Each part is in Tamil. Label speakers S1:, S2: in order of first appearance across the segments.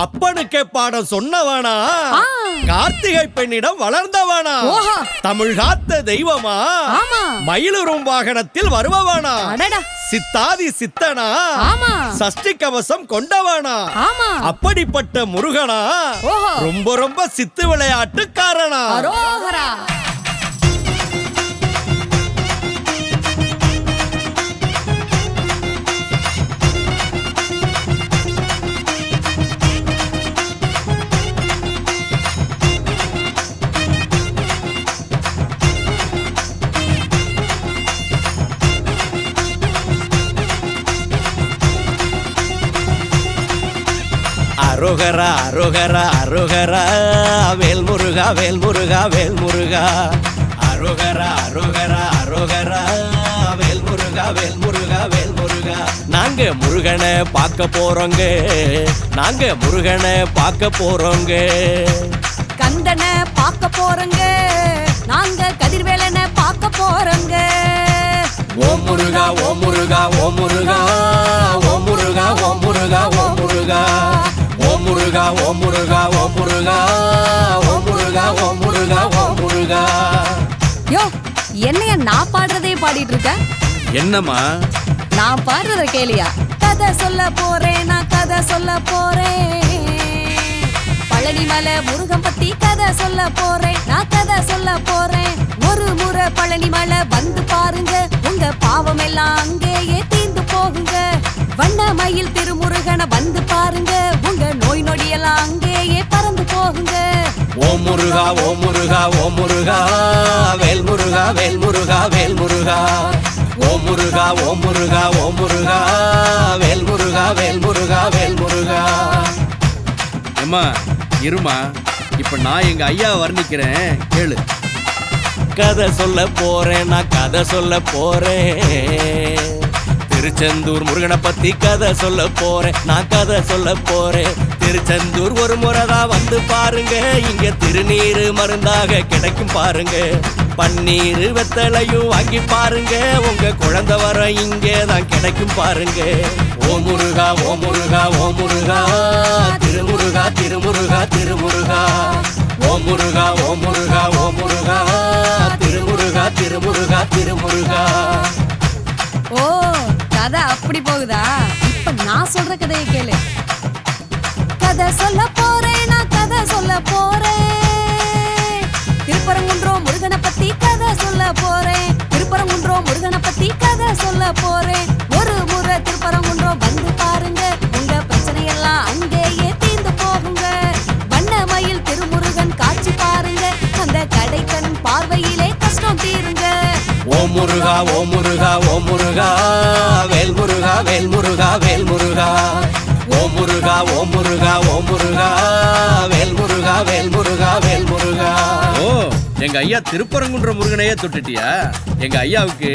S1: அப்பனுக்கே பாடம் சொன்னவனா. கார்த்திகை பெண்ணிடம் வளர்ந்தவனா. தமிழ் காத்த தெய்வமா? மயிலுறும் வாகனத்தில் வருபவனா? சித்தாதி சித்தனா? சஷ்டி கவசம் கொண்டவனா? அப்படிப்பட்ட முருகனா. ரொம்ப ரொம்ப சித்து விளையாட்டுக்காரனா?
S2: அரோகரா
S1: அரோகரா அரோகரா. வேல் முருகா வேல் முருகா வேல் முருகா அரோகரா அரோகரா அரோகரா. வேல் முருகா வேல் முருகா வேல் முருகா நாங்க முருகனை பார்க்க போறோங்க. நாங்க முருகனை பார்க்க போறோங்க.
S2: கந்தனை பார்க்க போறோங்க. நாங்க கதிர்வேலனை பார்க்க போறோங்க.
S1: ஓம் முருகா ஓம் முருகா ஓம் முருகா. முருகா ஓம் முருகா ஓம் முருகா ஓம் முருகா ஓம் முருகா ஓம் முருகா.
S2: யோ என்னைய நான் பாடுறதே பாடிட்டு இருக்க?
S1: என்னம்மா?
S2: நான் பாடுறத கேளியா? கதை சொல்ல போறேன் நான் கதை சொல்ல போறேன். பழனி மலை முருகன் பத்தி கதை சொல்ல போறேன் நான் கதை சொல்ல போறேன். ஒரு முறை பழனி மலை வந்து பாருங்க உங்க பாவம் எல்லாம் அங்கேயே தீர்ந்து போகுங்க. வண்ணமயில் திருமுருகனை வந்து பாருங்க
S1: ஓம் முருகா ஓம் முருகா ஓம் முருகா வேல் முருகா வேல் முருகா வேல் முருகா. ஓம் முருகா ஓம் முருகா ஓம் முருகா வேல் முருகா வேல் முருகா வேல் முருகா.
S3: அம்மா இருமா இப்ப நான் எங்க ஐயா வர்ணிக்கிறேன் கேளு.
S1: கதை சொல்ல போறேன் நான் கதை சொல்ல போறேன். திருச்செந்தூர் முருகனை பத்தி கதை சொல்ல போறேன் நான் கதை சொல்ல போறேன். திருச்செந்தூர் ஒரு முறை தான் வந்து பாருங்க. இங்க திருநீரு மருந்தாக கிடைக்கும் பாருங்க. பன்னீர் வெத்தலையும் வாங்கி பாருங்க. உங்க குழந்தை வர இங்கே தான் கிடைக்கும் பாருங்க. ஓ முருகா ஓ முருகா ஓ முருகா. திருமுருகா திருமுருகா திருமுருகா. ஓ முருகா ஓ முருகா ஓ முருகா. திருமுருகா திருமுருகா திருமுருகா.
S2: ஓ கதை அப்படி போகுதா? இப்ப நான் சொல்ற கதையை கேளு. கதை சொல்ல போறேன் நான் கதை சொல்ல போறேன். திருப்பரங்குன்றம் முருகனை பத்தி கதை சொல்ல போறேன். திருப்பரங்குன்றம் முருகனை பத்தி கதை சொல்ல போறேன். ஒரு முறை திருப்பரங்குன்றம் வந்து பாருங்க. உங்க பிரச்சனை எல்லாம் அங்கேயே தீர்ந்து போகுங்க. வண்ணமயில் திருமுருகன் காட்சி பாருங்க. அந்த கடைக்கண் பார்வையிலே கஷ்டம் தீருங்க.
S1: ஓ முருகா ஓ முருகா ஓ முருகா வேல் முருகா வேல் முருகா வேல் முருகா. ஓ முருகா ஓ முருகா ஓ முருகா வேல் முருகா வேல் முருகா வேல் முருகா.
S3: ஓ எங்க ஐயா திருப்பரங்குன்ற முருகனையே தொட்டுட்டியா? எங்க ஐயாவுக்கு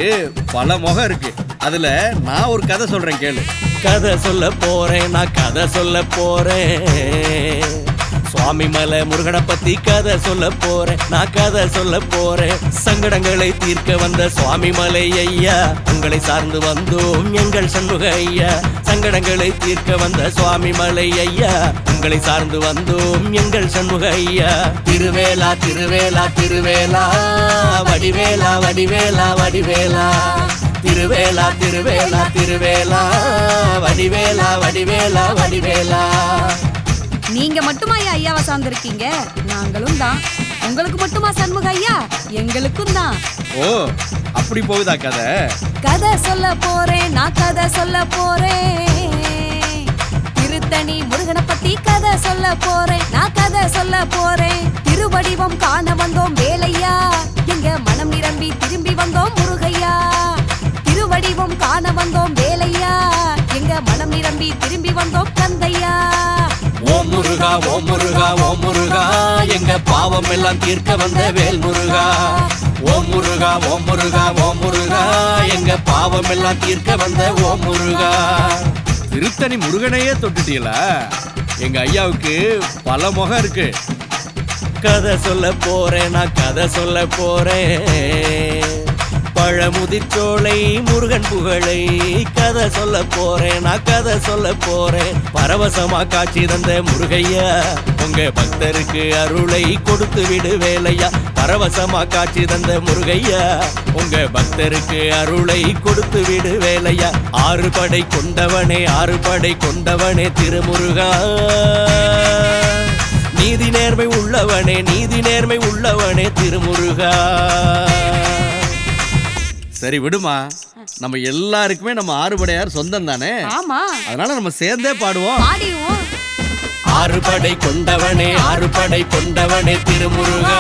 S3: பல முகம் இருக்கு. அதுல நான் ஒரு கதை சொல்றேன் கேளு.
S1: கதை சொல்ல போறேன் நான் கதை சொல்ல போறேன். சுவாமி மலை முருகனை பத்தி கதை சொல்ல போறேன். நான் கதை சொல்ல போறேன். சங்கடங்களை தீர்க்க வந்த சுவாமி மலை ஐயா உங்களை சார்ந்து வந்தோம் எங்கள் சண்முக ஐயா. சங்கடங்களை தீர்க்க வந்த சுவாமி மலை ஐயா உங்களை சார்ந்து வந்தோம் எங்கள் சண்முக ஐயா. திருவேலா திருவேலா திருவேலா வடிவேலா வடிவேலா வடிவேலா. திருவேலா திருவேலா திருவேலா வடிவேலா வடிவேலா வடிவேலா.
S2: நீங்க மட்டுமா ஐயா ஐயாவை சார்ந்திருக்கீங்க? நாங்களும் தான். உங்களுக்கு மட்டுமா சண்முக ஐயா? எங்களுக்கும் தான்.
S3: ஓ அப்படி போகுதா கதை?
S2: கதை சொல்ல போறேன் நான் கதை சொல்ல போறேன். திருத்தணி முருகனை பத்தி கதை சொல்ல போறேன் நான் கதை சொல்ல போறேன். திருவடிவம் காண வந்தோம்
S1: ஓம் முருகா ஓம் முருகா ஓம் முருகா எங்க பாவம் எல்லாம் தீர்க்க வந்த வேல் முருகா. ஓம் முருகா ஓம் முருகா ஓம் முருகா எங்க பாவம் எல்லாம் தீர்க்க வந்த ஓம் முருகா.
S3: திருத்தணி முருகனையே தொட்டுட்டீங்களா எங்க ஐயாவுக்கு பல முகம் இருக்கு.
S1: கதை சொல்ல போறேன் நான் கதை சொல்ல போறேன். பழமுதிர்ச்சோலை முருகன் புகழை கதை சொல்ல போறேன் நான் கதை சொல்ல போறேன். பரவசமா காட்சி தந்த முருகையா உங்க பக்தருக்கு அருளை கொடுத்து விடு வேலையா. பரவசமா காட்சி தந்த முருகையா உங்க பக்தருக்கு அருளை கொடுத்து விடு வேலையா. ஆறு படை கொண்டவனே ஆறு படை கொண்டவனே திருமுருகா. நீதி நேர்மை உள்ளவனே நீதி நேர்மை உள்ளவனே திருமுருகா.
S3: சரி விடுமா. நம்ம எல்லாருக்குமே நம்ம ஆறுபடையார் சொந்தம் தானே
S2: ஆமா.
S3: அதனால நம்ம சேர்ந்தே பாடுவோம்.
S2: பாடிடுவோம்.
S1: ஆறு படை கொண்டவனே ஆறு படை கொண்டவனே திருமுருகா.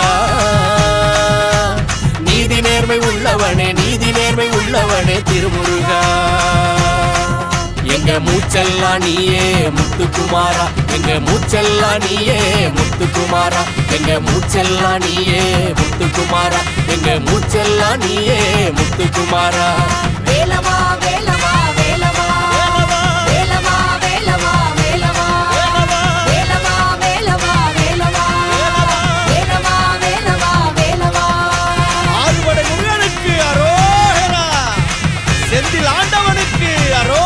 S1: நீதி நேர்மை உள்ளவனே நீதி நேர்மை உள்ளவனே திருமுருகா. எங்க மூச்செல்லாம் நீயே முத்துக்குமாரா. எங்க மூச்செல்லாம் நீயே முத்துக்குமாரா. எங்க மூச்செல்லாம் நீயே முத்துக்குமாரா. எங்க மூச்செல்லாம் நீயே முத்துக்குமாரா. வேலவா வேலவா வேலவா. வேலவா செந்தில் ஆண்டவனுக்கு அரோ